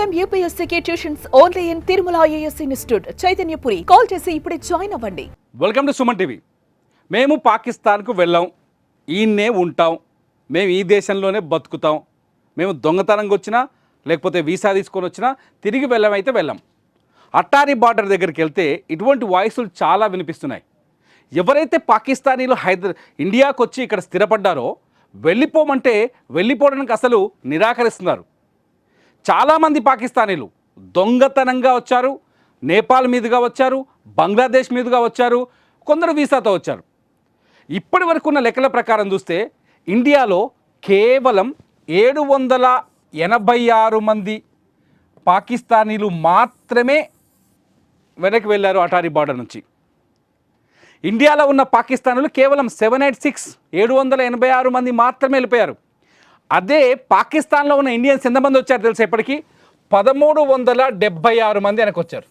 Time యూపీఎస్సీకి tuitions only in Tirumala IAS institute Chaitanyapuri call చేసి ఇప్పుడే join అవ్వండి. Welcome to Suman TV మేము పాకిస్తాన్కు వెళ్ళాం. ఈయన్నే ఉంటాం. మేము ఈ దేశంలోనే బతుకుతాం. మేము దొంగతనంగా వచ్చినా లేకపోతే వీసా తీసుకొని వచ్చినా తిరిగి వెళ్ళమైతే వెళ్ళాం. అట్టారీ బార్డర్ దగ్గరికి వెళ్తే ఇటువంటి వాయిస్లు చాలా వినిపిస్తున్నాయి. ఎవరైతే పాకిస్తానీలు హైదరా ఇండియాకు వచ్చి ఇక్కడ స్థిరపడ్డారో వెళ్ళిపోమంటే వెళ్ళిపోవడానికి అసలు నిరాకరిస్తున్నారు. చాలామంది పాకిస్తానీలు దొంగతనంగా వచ్చారు నేపాల్ మీదుగా వచ్చారు బంగ్లాదేశ్ మీదుగా వచ్చారు కొందరు వీసాతో వచ్చారు. ఇప్పటి వరకు ఉన్న లెక్కల ప్రకారం చూస్తే ఇండియాలో కేవలం ఏడు వందల ఎనభై ఆరు మంది పాకిస్తానీలు మాత్రమే వెనక్కి వెళ్ళారు అటారీ బార్డర్ నుంచి. ఇండియాలో ఉన్న పాకిస్తానులు కేవలం సెవెన్ ఎయిట్ సిక్స్ ఏడు వందల ఎనభై ఆరు మంది మాత్రమే వెళ్ళిపోయారు. అదే పాకిస్తాన్లో ఉన్న ఇండియన్స్ ఎంతమంది వచ్చారు తెలుసా ఇప్పటికీ? పదమూడు వందల డెబ్బై ఆరు మంది వెనక్కి వచ్చారు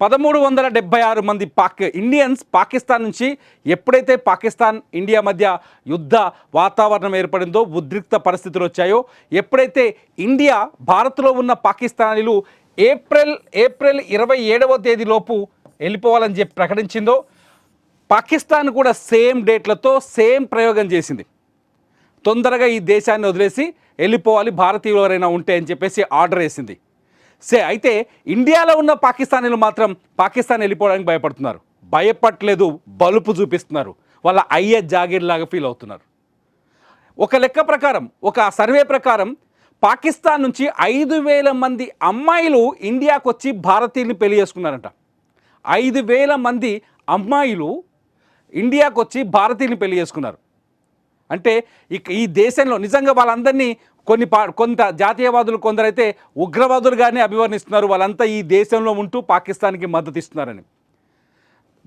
పదమూడు వందల డెబ్బై ఆరు మంది పాక్ ఇండియన్స్ పాకిస్తాన్ నుంచి ఎప్పుడైతే పాకిస్తాన్ ఇండియా మధ్య యుద్ధ వాతావరణం ఏర్పడిందో ఉద్రిక్త పరిస్థితులు వచ్చాయో ఎప్పుడైతే ఇండియా భారత్లో ఉన్న పాకిస్తానీలు ఏప్రిల్ ఏప్రిల్ ఇరవై ఏడవ తేదీలోపు వెళ్ళిపోవాలని చెప్పి ప్రకటించిందో పాకిస్తాన్ కూడా సేమ్ డేట్లతో సేమ్ ప్రయోగం చేసింది. తొందరగా ఈ దేశాన్ని వదిలేసి వెళ్ళిపోవాలి భారతీయులు ఎవరైనా ఉంటే అని చెప్పేసి ఆర్డర్ వేసింది. సే అయితే ఇండియాలో ఉన్న పాకిస్తానీలు మాత్రం పాకిస్తాన్ వెళ్ళిపోవడానికి భయపడుతున్నారు. భయపడలేదు బలుపు చూపిస్తున్నారు. వాళ్ళ అయ్యే జాగీర్ లాగా ఫీల్ అవుతున్నారు. ఒక లెక్క ప్రకారం ఒక సర్వే ప్రకారం పాకిస్తాన్ నుంచి ఐదు వేల మంది అమ్మాయిలు ఇండియాకు వచ్చి భారతీయుల్ని పెళ్ళి చేసుకున్నారంట. ఐదు వేల మంది అమ్మాయిలు ఇండియాకు వచ్చి భారతీయుల్ని పెళ్ళి చేసుకున్నారు. అంటే ఇక ఈ దేశంలో నిజంగా వాళ్ళందరినీ కొన్ని పా కొంత జాతీయవాదులు కొందరైతే ఉగ్రవాదులుగానే అభివర్ణిస్తున్నారు. వాళ్ళంతా ఈ దేశంలో ఉంటూ పాకిస్తాన్కి మద్దతు ఇస్తున్నారని.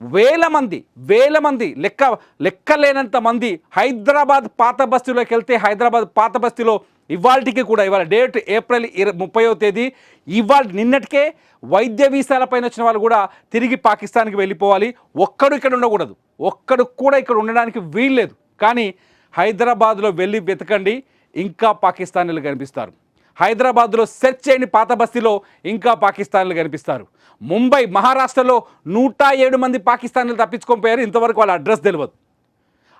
వేల మంది వేల మంది లెక్క లెక్కలేనంత మంది హైదరాబాద్ పాత బస్తీలోకి వెళ్తే హైదరాబాద్ పాత బస్తీలో ఇవాళకి కూడా ఇవాళ డేట్ ఏప్రిల్ ఇర ముప్పైవ తేదీ ఇవాళ నిన్నటికే వైద్య వీసాలపైన వచ్చిన వాళ్ళు కూడా తిరిగి పాకిస్తాన్కి వెళ్ళిపోవాలి. ఒక్కడు ఇక్కడ ఉండకూడదు. ఒక్కడు కూడా ఇక్కడ ఉండడానికి వీల్లేదు. కానీ హైదరాబాద్లో వెళ్ళి వెతకండి ఇంకా పాకిస్తానీలు కనిపిస్తారు. హైదరాబాద్లో సెర్చ్ చేయని పాత బస్తీలో ఇంకా పాకిస్తానీలు కనిపిస్తారు. ముంబై మహారాష్ట్రలో నూట ఏడు మంది పాకిస్తానీలు తప్పించుకొని పోయారు ఇంతవరకు వాళ్ళ అడ్రస్ తెలియదు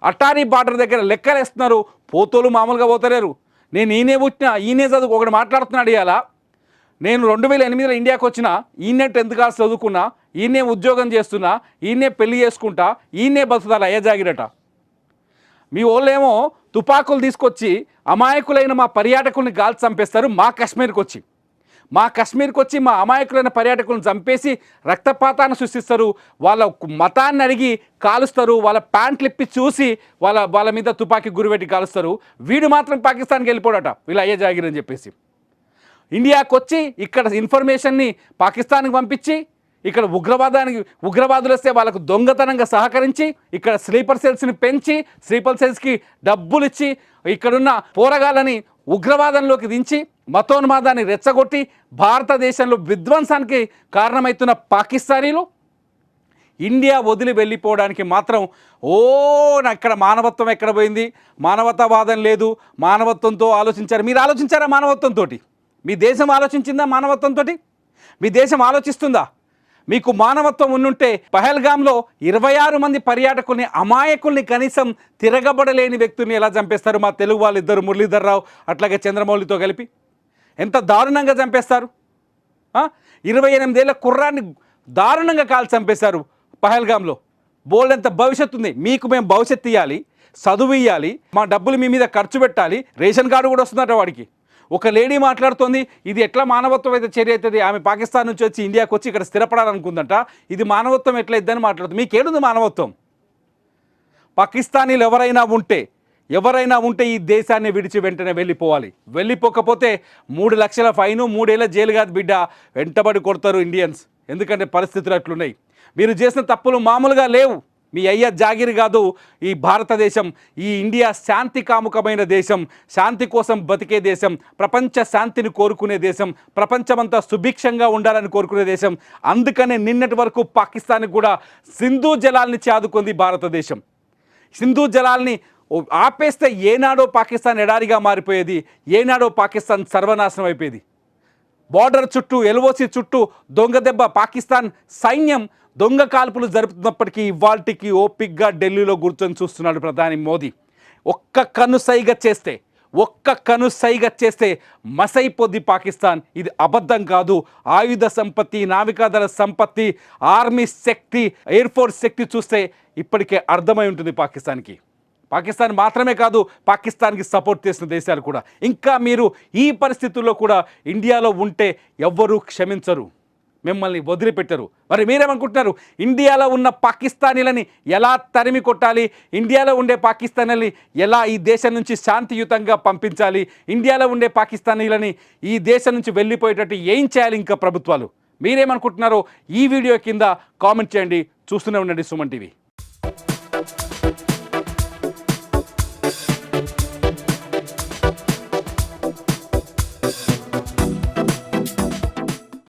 అటారీ బార్డర్ దగ్గర లెక్కలేస్తున్నారు పోతోలు మామూలుగా పోతలేరు. నేను ఈయనే పుట్టిన ఈయనే చదువు ఒకటి మాట్లాడుతున్నాడు ఇవాళ నేను రెండు వేల ఎనిమిదిలో ఇండియాకి వచ్చిన ఈయనే టెన్త్ క్లాస్ చదువుకున్నా ఈయనే ఉద్యోగం చేస్తున్నా ఈయనే పెళ్ళి చేసుకుంటా ఈయనే బతుకుతారు అయ్యజాగిరట. మీ వాళ్ళేమో తుపాకులు తీసుకొచ్చి అమాయకులైన మా పర్యాటకుల్ని గాల్చి చంపేస్తారు మా కాశ్మీర్కి వచ్చి. మా కాశ్మీర్కి వచ్చి మా అమాయకులైన పర్యాటకులను చంపేసి రక్తపాతాన్ని సృష్టిస్తారు. వాళ్ళ మతాన్ని అడిగి కాలుస్తారు. వాళ్ళ ప్యాంట్లు ఇప్పి చూసి వాళ్ళ వాళ్ళ మీద తుపాకీ గురిపెట్టి కాలుస్తారు. వీడు మాత్రం పాకిస్తాన్కి వెళ్ళిపోడట. వీళ్ళు అయ్యే జాగిరని చెప్పేసి. ఇండియాకి వచ్చి ఇక్కడ ఇన్ఫర్మేషన్ని పాకిస్తాన్కి పంపించి ఇక్కడ ఉగ్రవాదానికి ఉగ్రవాదులు వస్తే వాళ్ళకు దొంగతనంగా సహకరించి ఇక్కడ స్లీపర్ సెల్స్ని పెంచి స్లీపర్ సెల్స్కి డబ్బులు ఇచ్చి ఇక్కడున్న పోరగాళ్ళని ఉగ్రవాదంలోకి దించి మతోన్మాదాన్ని రెచ్చగొట్టి భారతదేశంలో విధ్వంసానికి కారణమవుతున్న పాకిస్తానీలు ఇండియా వదిలి వెళ్ళిపోవడానికి మాత్రం ఓ నా ఇక్కడ మానవత్వం ఎక్కడ పోయింది? మానవతావాదం లేదు మానవత్వంతో ఆలోచించారు. మీరు ఆలోచించారా మానవత్వంతో మీ దేశం ఆలోచించిందా మానవత్వంతో మీ దేశం ఆలోచిస్తుందా? మీకు మానవత్వం ఉన్నుంటే పహల్గామ్లో ఇరవై ఆరు మంది పర్యాటకుల్ని అమాయకుల్ని కనీసం తిరగబడలేని వ్యక్తుల్ని ఎలా చంపేస్తారు? మా తెలుగు వాళ్ళిద్దరు మురళీధర్రావు మురళీధర్ రావు అట్లాగే చంద్రమౌళితో కలిపి. ఎంత దారుణంగా చంపేస్తారు? ఇరవై ఎనిమిదేళ్ళ కుర్రాన్ని దారుణంగా కాల్చి చంపేశారు పహల్గామ్లో బోల్డంత భవిష్యత్తు ఉంది. మీకు మేము భవిష్యత్తు ఇవ్వాలి చదువు ఇవ్వాలి మా డబ్బులు మీ మీద ఖర్చు పెట్టాలి రేషన్ కార్డు కూడా వస్తుందట వాడికి. ఒక లేడీ మాట్లాడుతోంది ఇది ఎట్లా మానవత్వం అయితే చర్య అవుతుంది? ఆమె పాకిస్తాన్ నుంచి వచ్చి ఇండియాకి వచ్చి ఇక్కడ స్థిరపడాలనుకుందంట. ఇది మానవత్వం ఎట్లా ఇద్దని మాట్లాడుతుంది. మీకేడుంది మానవత్వం? పాకిస్తానీలు ఎవరైనా ఉంటే ఎవరైనా ఉంటే ఈ దేశాన్ని విడిచి వెంటనే వెళ్ళిపోవాలి. వెళ్ళిపోకపోతే మూడు లక్షల ఫైను మూడేళ్ళ జైలు కాదు బిడ్డ. వెంటబడి కొడతారు ఇండియన్స్. ఎందుకంటే పరిస్థితులు అట్లున్నాయి. మీరు చేసిన తప్పులు మామూలుగా లేవు. మీ అయ్య జాగిరి కాదు ఈ భారతదేశం ఈ ఇండియా శాంతి కాముకమైన దేశం శాంతి కోసం బతికే దేశం ప్రపంచ శాంతిని కోరుకునే దేశం ప్రపంచమంతా సుభిక్షంగా ఉండాలని కోరుకునే దేశం. అందుకనే నిన్నటి వరకు పాకిస్తాన్కి కూడా సింధు జలాల్ని చాదుకుంది భారతదేశం. సింధు జలాల్ని ఆపేస్తే ఏనాడో పాకిస్తాన్ ఎడారిగా మారిపోయేది ఏనాడో పాకిస్తాన్ సర్వనాశనం అయిపోయేది. బార్డర్ చుట్టూ ఎల్ఓసి చుట్టూ దొంగదెబ్బ పాకిస్తాన్ సైన్యం దొంగ కాల్పులు జరుపుతున్నప్పటికీ ఇవాల్టికి ఓపిక్గా ఢిల్లీలో కూర్చొని చూస్తున్నాడు ప్రధాని మోదీ. ఒక్క కను సైగ చేస్తే ఒక్క కను సైగ చేస్తే మసైపోద్ది పాకిస్తాన్. ఇది అబద్ధం కాదు. ఆయుధ సంపత్తి నావికాదళ సంపత్తి ఆర్మీ శక్తి ఎయిర్ ఫోర్స్ శక్తి చూస్తే ఇప్పటికే అర్థమై ఉంటుంది పాకిస్తాన్కి. పాకిస్తాన్ మాత్రమే కాదు పాకిస్తాన్కి సపోర్ట్ చేసిన దేశాలు కూడా. ఇంకా మీరు ఈ పరిస్థితుల్లో కూడా ఇండియాలో ఉంటే ఎవ్వరూ క్షమించరు. మిమ్మల్ని వదిలిపెట్టరు. మరి మీరేమనుకుంటున్నారు? ఇండియాలో ఉన్న పాకిస్తానీలని ఎలా తరిమి కొట్టాలి? ఇండియాలో ఉండే పాకిస్తానీలని ఎలా ఈ దేశం నుంచి శాంతియుతంగా పంపించాలి? ఇండియాలో ఉండే పాకిస్తానీలని ఈ దేశం నుంచి వెళ్ళిపోయేటట్టు ఏం చేయాలి ఇంకా ప్రభుత్వాలు? మీరేమనుకుంటున్నారో ఈ వీడియో కింద కామెంట్ చేయండి. చూస్తూనే ఉండండి సుమన్ టీవీ.